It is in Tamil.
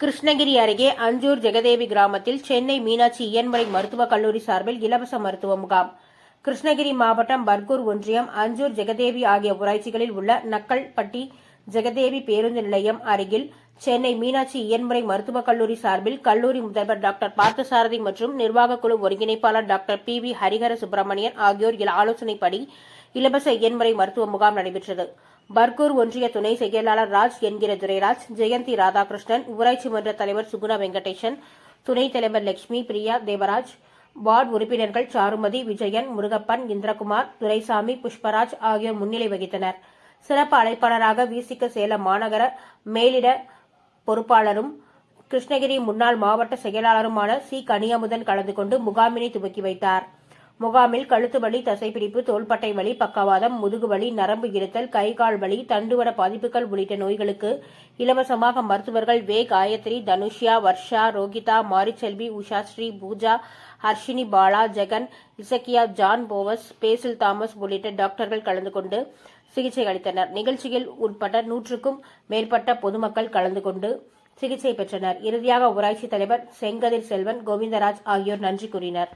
கிருஷ்ணகிரி அருகே அஞ்சூர் ஜெகதேவி கிராமத்தில் சென்னை மீனாட்சி இயன்முறை மருத்துவக் கல்லூரி சார்பில் இலவச மருத்துவ முகாம். கிருஷ்ணகிரி மாவட்டம் பர்கூர் ஒன்றியம் அஞ்சூர் ஜெகதேவி ஆகிய ஊராட்சிகளில் உள்ள நக்கல்பட்டி ஜெகதேவி பேருந்து நிலையம் அருகில் சென்னை மீனாட்சி இயன்முறை மருத்துவக் கல்லூரி சார்பில் கல்லூரி முதல்வர் டாக்டர் பார்த்தசாரதி மற்றும் நிர்வாகக் குழு ஒருங்கிணைப்பாளர் doctor P V Harihara Subramanian ஆகியோர் ஆலோசனைப்படி இலவச இயன்முறை மருத்துவ முகாம் நடைபெற்றது. பர்கூர் ஒன்றிய துணை செயலாளர் ராஜ் என்கிற துரைராஜ் ஜெயந்தி ராதாகிருஷ்ணன் ஊராட்சி மன்ற தலைவர் சுகுணா வெங்கடேசன் துணைத் தலைவர் லட்சுமி பிரியா தேவராஜ் வார்டு உறுப்பினர்கள் சாருமதி விஜயன் முருகப்பன் இந்திரகுமார் துரைசாமி புஷ்பராஜ் ஆகியோர் முன்னிலை வகித்தனர். சிறப்பு அழைப்பாளராக விசிக சேலம் மாநகர மேலிட பொறுப்பாளரும் கிருஷ்ணகிரி முன்னாள் மாவட்ட செயலாளருமான சி. கனியமுதன் கலந்து கொண்டு முகாமினை துவக்கி வைத்தார். முகாமில் கழுத்து வலி தசைப்பிடிப்பு தோள்பட்டை வலி பக்கவாதம் முதுகு வலி நரம்பு இருத்தல் கை கால் வலி தண்டுவட பாதிப்புகள் உள்ளிட்ட நோய்களுக்கு இலவசமாக மருத்துவர்கள் வே Gayathri Dhanushya Varsha Rohitha Mariselvi Ushasri Pooja Harshini Bala Jagan Isakkiya John Boaz Basil Thomas உள்ளிட்ட டாக்டர்கள் கலந்து கொண்டு சிகிச்சை அளித்தனர். நிகழ்ச்சியில் உட்பட்ட நூற்றுக்கும் மேற்பட்ட பொதுமக்கள் கலந்து கொண்டு சிகிச்சை பெற்றனர். இறுதியாக ஊராட்சி தலைவர் செங்கதிர் செல்வன் கோவிந்தராஜ் ஆகியோர் நன்றி கூறினர்.